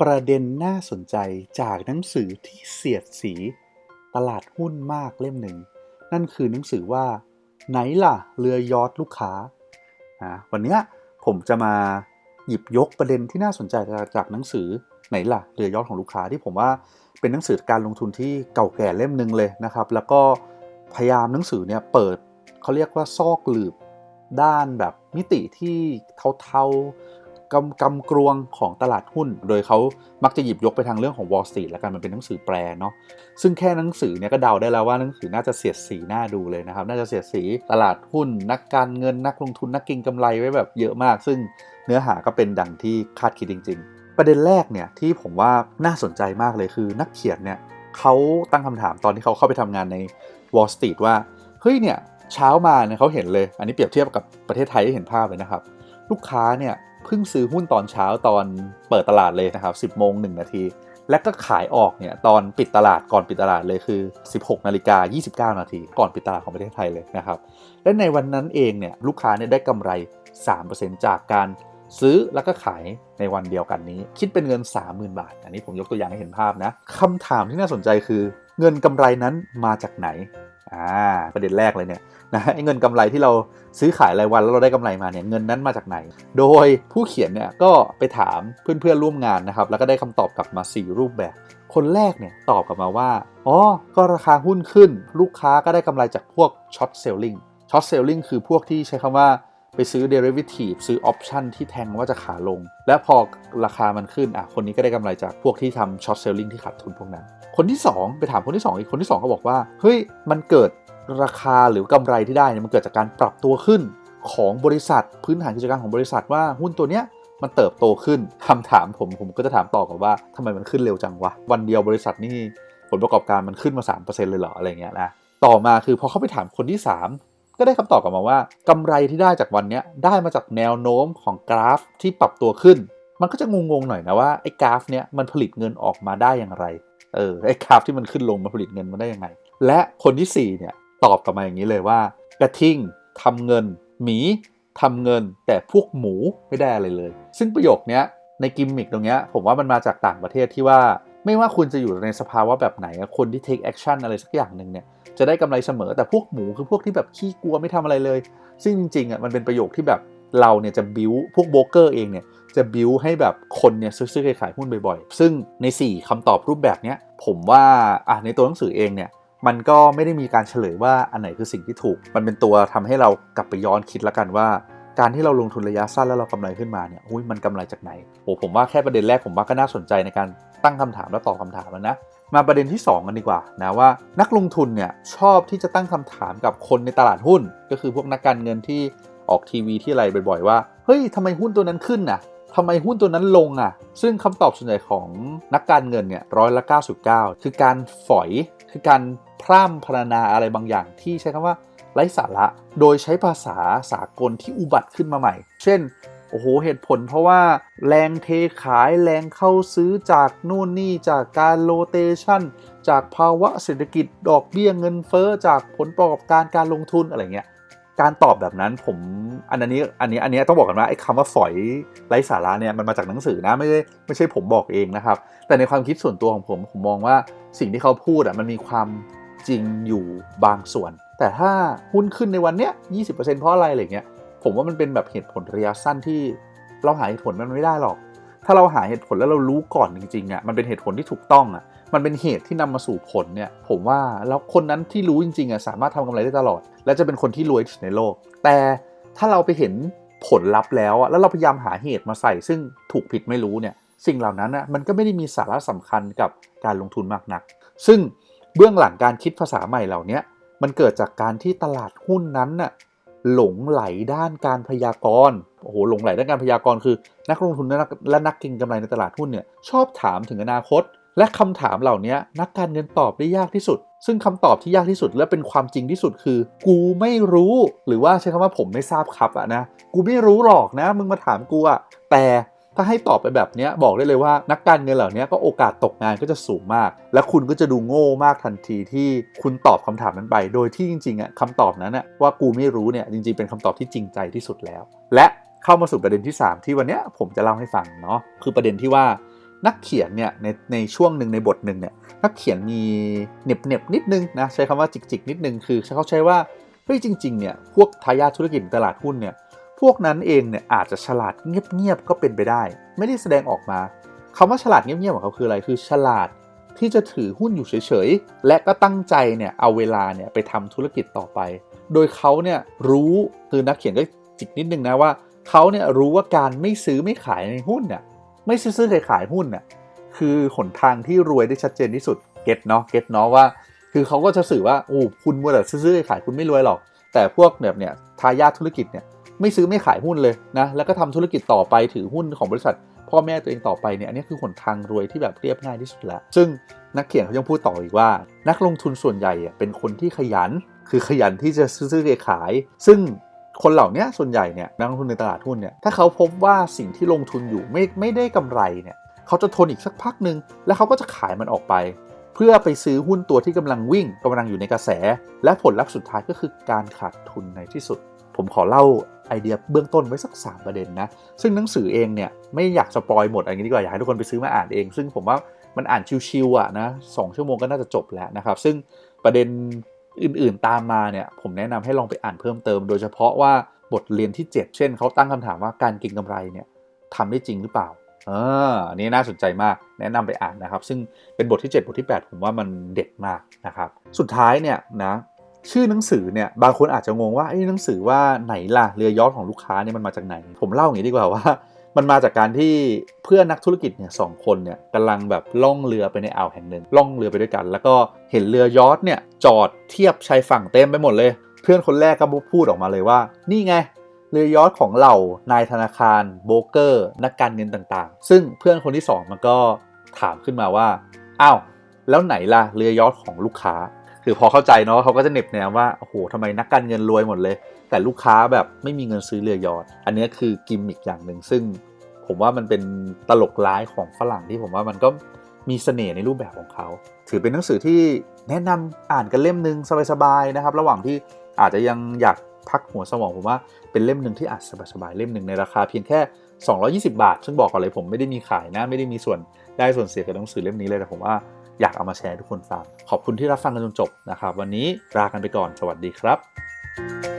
ประเด็นน่าสนใจจากหนังสือที่เสียดสีตลาดหุ้นมากเล่มหนึ่ง นั่นคือหนังสือว่า ไหนล่ะ เรือยอทลูกค้านะวันเนี้ยผมจะมาหยิบยกประเด็นที่น่าสนใจจากหนังสือไหนล่ะเรือยอทของลูกค้าที่ผมว่าเป็นหนังสือการลงทุนที่เก่าแก่เล่มหนึ่งเลยนะครับ แล้วก็พยายามหนังสือเนี่ยเปิดเขาเรียกว่าซอกหลืบด้านแบบมิติที่เทาๆ กำกำกรวงของตลาดหุ้น โดยเขามักจะหยิบยกไปทางเรื่องของ Wall Street แล้วกันมันเป็นหนังสือแปลเนาะซึ่งแค่หนังสือเนี่ยก็เดาได้แล้วว่าหนังสือน่าจะเสียดสีหน้าดูเลยนะครับ น่าจะเสียดสีตลาดหุ้น นักการเงินนักลงทุนนักก็งกำไรไว้แบบเยอะมาก ซึ่งเนื้อหาก็เป็นดังที่คาดคิดจริง ๆ ประเด็นแรกเนี่ยที่ผมว่าน่าสนใจมากเลยคือนักเขียนเนี่ยเขาตั้งคำถามตอนที่เขาเข้าไปทำงานใน Wall Street ว่าเฮ้ยเนี่ยเช้ามาเนี่ยเขาเห็นเลย อันนี้เปรียบเทียบกับประเทศไทยให้เห็นภาพเลยนะครับ ลูกค้าเนี่ย เพิ่งซื้อหุ้นตอนเช้าตอนเปิดตลาดเลยนะครับ 10โมง1นาที และก็ขายออกเนี่ยตอนปิดตลาดก่อนปิดตลาดเลยคือ 16นาฬิกา29 นาทีก่อนปิดตลาดของประเทศไทยเลยนะครับ และในวันนั้นเองเนี่ยลูกค้าเนี่ยได้กำไร 3%จากการซื้อแล้วก็ขายในวันเดียวกันนี้ คิดเป็นเงิน 30,000 บาท อันนี้ผมยกตัวอย่างให้เห็นภาพนะคำถามที่น่าสนใจคือ เงินกำไรนั้นมาจากไหน อ่าประเด็นแรกเลยเนี่ยนะไอ้เงินกำไรที่เราซื้อขายรายวันแล้วเราได้กำไรมาเนี่ยเงินนั้นมาจากไหน โดยผู้เขียนเนี่ยก็ไปถามเพื่อนๆร่วมงานนะครับแล้วก็ได้คำตอบกลับมา 4 รูปแบบ คนแรกเนี่ยตอบกลับมาว่าอ๋อก็ราคาหุ้นขึ้น ลูกค้าก็ได้กำไรจากพวกช็อตเซลลิงช็อตเซลลิงคือพวกที่ใช้คำว่า ไปซื้อ derivative ซื้อ option ที่แทงว่าจะขาลง และพอราคามันขึ้นอะคนนี้ก็ได้กำไรจากพวกที่ทำ short selling ที่ขาดทุนพวกนั้น คนที่ 2 ไปถามคนที่ 2 อีกคนที่ 2 ก็บอกว่า เฮ้ย มันเกิดราคาหรือกำไรที่ได้เนี่ยมันเกิดจากการปรับตัวขึ้นของบริษัทพื้นฐานกิจการของบริษัทว่าหุ้นตัวเนี้ยมันเติบโตขึ้นคำถามผมผมก็จะถามต่อกับว่าทำไมมันขึ้นเร็วจังวะ วันเดียวบริษัทนี่ผลประกอบการมันขึ้นมา 3%เลยเหรออะไรเงี้ยนะต่อมาคือพอเขาไปถามคนที่ 3 ก็ได้คำตอบกลับมาว่ากำไรที่ได้จากวันนี้ได้มาจากแนวโน้มของกราฟที่ปรับตัวขึ้น มันก็จะงงๆหน่อยนะว่าไอ้กราฟเนี้ยมันผลิตเงินออกมาได้อย่างไรเออไอ้กราฟที่มันขึ้นลงมาผลิตเงินมาได้ยังไง และคนที่4เนี่ยตอบกลับมาอย่างนี้เลยว่ากระทิงทำเงิน หมีทำเงิน แต่พวกหมูไม่ได้อะไรเลย ซึ่งประโยคนี้ในกิมมิกตรงเนี้ยผมว่ามันมาจากต่างประเทศที่ว่า ไม่ว่าคุณจะอยู่ในสภาวะแบบไหนคนที่ take action อะไรสักอย่างหนึ่งเนี่ย จะได้กำไรเสมอแต่พวกหมูคือพวกที่แบบขี้กลัวไม่ทำอะไรเลย ซึ่งจริงๆอะมันเป็นประโยคที่แบบเราเนี่ยจะบิวพวกโบรกเกอร์เองเนี่ยจะบิวให้แบบคนเนี่ยซื้อๆขายหุ้นบ่อยๆ ซึ่งใน 4คำตอบรูปแบบเนี้ยผมว่าอะในตัวหนังสือเองเนี่ยมันก็ไม่ได้มีการเฉลยว่าอันไหนคือสิ่งที่ถูก มันเป็นตัวทำให้เรากลับไปย้อนคิดละกันว่า การที่เราลงทุนระยะสั้นแล้วเรากำไรขึ้นมาเนี่ยอุ้ยมันกำไรจากไหนโอ้ผมว่าแค่ประเด็นแรกผมว่าก็น่าสนใจในการตั้งคำถามและตอบคาถามแล้วนะมาประเด็นที่ 2 กันดีกว่านะว่านักลงทุนเนี่ยชอบที่จะตั้งคำถามกับคนในตลาดหุ้น ก็คือพวกนักการเงินที่ออกทีวีที่อะไรบ่อยๆว่าเฮ้ยทำไมหุ้นตัวนั้นขึ้นน่ะทำไมหุ้นตัวนั้นลงอะ ซึ่งคำตอบส่วนใหญ่ของนักการเงินเนี่ยร้อยละ 99 คือการฝอย คือการพร่ำพรรณนาอะไรบางอย่างที่ใช้คำว่า ไร้สาระ โดยใช้ภาษาสากลที่อุบัติขึ้นมาใหม่ เช่น โอ้โห เหตุผลเพราะว่าแรงเทขายแรงเข้าซื้อจากนู่นนี่จากการโลเตชันจากภาวะเศรษฐกิจดอกเบี้ยเงินเฟอ้อจากผลประกอบการการลงทุนอะไรเงี้ยการตอบแบบนั้นผมอันนี้อันนี้อันนี้ต้องบอกกันว่าไอ้คำว่าฝอยไร้สาระเนี่ยมันมาจากหนังสือนะไม่ใช่ไม่ใช่ผมบอกเองนะครับ แต่ในความคิดส่วนตัวของผมผมมองว่าสิ่งที่เขาพูดอะมันมีความจริงอยู่บางส่วน แต่ถ้าหุ้นขึ้นในวันเนี้ย20%เพราะอะไรอะไรเงี้ยผมว่ามันเป็นแบบเหตุผลระยะสั้นที่เราหาเหตุผลมันไม่ได้หรอก ถ้าเราหาเหตุผลแล้วเรารู้ก่อนจริงๆอะมันเป็นเหตุผลที่ถูกต้องอะมันเป็นเหตุที่นำมาสู่ผลเนี่ยผมว่าแล้วคนนั้นที่รู้จริงๆอะสามารถทำกำไรได้ตลอด และจะเป็นคนที่รวยที่สุดในโลก แต่ถ้าเราไปเห็นผลลัพธ์แล้วอะแล้วเราพยายามหาเหตุมาใส่ ซึ่งถูกผิดไม่รู้เนี่ยสิ่งเหล่านั้นอะมันก็ไม่ได้มีสาระสำคัญกับการลงทุนมากนัก ซึ่งเบื้องหลังการคิดภาษาใหม่เหล่านี้ มันเกิดจากการที่ตลาดหุ้นนั้นน่ะหลงไหลด้านการพยากรณ์โอ้โหหลงไหลด้านการพยากรณ์คือ นักลงทุนและนักเก็งกำไรในตลาดหุ้นเนี่ยชอบถามถึงอนาคต และคำถามเหล่านี้นักการเงินตอบได้ยากที่สุด ซึ่งคำตอบที่ยากที่สุดและเป็นความจริงที่สุดคือ กูไม่รู้ หรือว่าใช้คำว่าผมไม่ทราบครับอะนะกูไม่รู้หรอกนะ มึงมาถามกูอะแต่ ถ้าให้ตอบไปแบบนี้บอกได้เลยว่านักการเงินเหล่านี้ก็โอกาสตกงานก็จะสูงมาก และคุณก็จะดูโง่มากทันทีที่คุณตอบคำถามนั้นไป โดยที่จริงๆอะคำตอบนั้นอะว่ากูไม่รู้เนี่ยจริง ๆ เป็นคำตอบที่จริงใจที่สุดแล้ว และเข้ามาสู่ประเด็นที่ 3 ที่วันนี้ผมจะเล่าให้ฟังเนาะคือประเด็นที่ว่านักเขียนเนี่ยในในช่วงหนึ่งในบทหนึ่งเนี่ยนักเขียนมีเน็บเน็บนิดนึงนะใช้คำว่าจิกจิกนิดนึงคือเขาใช้ว่าเฮ้ยจริงๆเนี่ยพวกทายาทธุรกิจตลาดหุ้นเนี่ย พวกนั้นเองเนี่ยอาจจะฉลาดเงียบๆก็เป็นไปได้ ไม่ได้แสดงออกมาคำว่าฉลาดเงียบๆของเขาคืออะไรคือฉลาดที่จะถือหุ้นอยู่เฉยๆ และก็ตั้งใจเนี่ยเอาเวลาเนี่ยไปทำธุรกิจต่อไป โดยเขาเนี่ยรู้คือนักเขียนก็จิกนิดนึงนะว่าเขาเนี่ยรู้ว่าการไม่ซื้อไม่ขายในหุ้นเนี่ยไม่ซื้อๆขายๆหุ้นเนี่ยคือหนทางที่รวยได้ชัดเจนที่สุดเก็ตเนาะเก็ตเนาะว่า คือเขาก็จะสื่อว่าโอ้คุณมัวแต่ซื้อๆขายคุณไม่รวยหรอก แต่พวกแบบเนี่ยทายาทธุรกิจเนี่ย ไม่ซื้อไม่ขายหุ้นเลยนะแล้วก็ทำธุรกิจต่อไปถือหุ้นของบริษัท พ่อแม่ตัวเองต่อไปเนี่ยอันนี้คือหนทางรวยที่แบบเรียบง่ายที่สุดแล้ว ซึ่งนักเขียนเขายังพูดต่ออีกว่า นักลงทุนส่วนใหญ่เป็นคนที่ขยัน คือขยันที่จะซื้อๆขาย ซึ่งคนเหล่านี้ส่วนใหญ่เนี่ยนักลงทุนในตลาดหุ้นเนี่ยถ้าเขาพบว่าสิ่งที่ลงทุนอยู่ไม่ไม่ได้กำไรเนี่ยเขาจะทนอีกสักพักหนึ่งแล้วเขาก็จะขายมันออกไป เพื่อไปซื้อหุ้นตัวที่กำลังวิ่งกำลังอยู่ในกระแส และผลลัพธ์สุดท้ายก็คือการขาดทุนในที่สุด ผมขอเล่า ไอเดียเบื้องต้นไว้สัก 3 ประเด็นนะ ซึ่งหนังสือเองเนี่ยไม่อยากสปอยหมดอะไรนี้ดีกว่า อยากให้ทุกคนไปซื้อมาอ่านเอง ซึ่งผมว่ามันอ่านชิวๆอะนะสชั่วโมงก็น่าจะจบแล้วนะครับ ซึ่งประเด็นอื่นๆตามมาเนี่ยผมแนะนำให้ลองไปอ่านเพิ่มเติม โดยเฉพาะว่าบทเรียนที่ 7 เช่นเขาตั้งคำถามว่าการเก็งกำไรเนี่ยทำได้จริงหรือเปล่าเอออันนี้น่าสนใจมากแนะนำไปอ่านนะครับ ซึ่งเป็นบทที่ 7 บทที่ 8 ผมว่ามันเด็ดมากนะครับ สุดท้ายเนี่ยนะ ชื่อหนังสือเนี่ยบางคนอาจจะงงว่าไอ้หนังสือว่าไหนล่ะเรือยอทของลูกค้าเนี่ยมันมาจากไหน ผมเล่าอย่างนี้ดีกว่าว่า มันมาจากการที่เพื่อนนักธุรกิจเนี่ยสองคนเนี่ยกำลังแบบล่องเรือไปในอ่าวแห่งหนึ่งล่องเรือไปด้วยกัน แล้วก็เห็นเรือยอทเนี่ยจอดเทียบชายฝั่งเต็มไปหมดเลย เพื่อนคนแรกก็พูดออกมาเลยว่า นี่ไงเรือยอทของเหล่านายธนาคารโบรกเกอร์ นักการเงินต่างๆ ซึ่งเพื่อนคนที่สองมันก็ถามขึ้นมาว่าอ้าวแล้วไหนล่ะเรือยอทของลูกค้า คือพอเข้าใจเนาะเขาก็จะเน็บแนมว่าโอ้โหทำไมนักการเงินรวยหมดเลย แต่ลูกค้าแบบไม่มีเงินซื้อเรือยอทอันนี้คือกิมมิกอย่างหนึ่งซึ่ง ผมว่ามันเป็นตลกร้ายของฝรั่งที่ผมว่ามันก็มีเสน่ห์ในรูปแบบของเขา ถือเป็นหนังสือที่แนะนำอ่านกันเล่มหนึ่งสบายๆนะครับ ระหว่างที่อาจจะยังอยากพักหัวสมองผมว่าเป็นเล่มหนึ่งที่อ่านสบายๆเล่มหนึ่งในราคาเพียงแค่ 220 บาท ซึ่งบอกก่อนเลยผมไม่ได้มีขายนะ ไม่ได้มีส่วนได้ส่วนเสียกับหนังสือเล่มนี้เลยแต่ผมว่า อยากเอามาแชร์ทุกคนฟัง ขอบคุณที่รับฟังกันจนจบนะครับ วันนี้ลากันไปก่อน สวัสดีครับ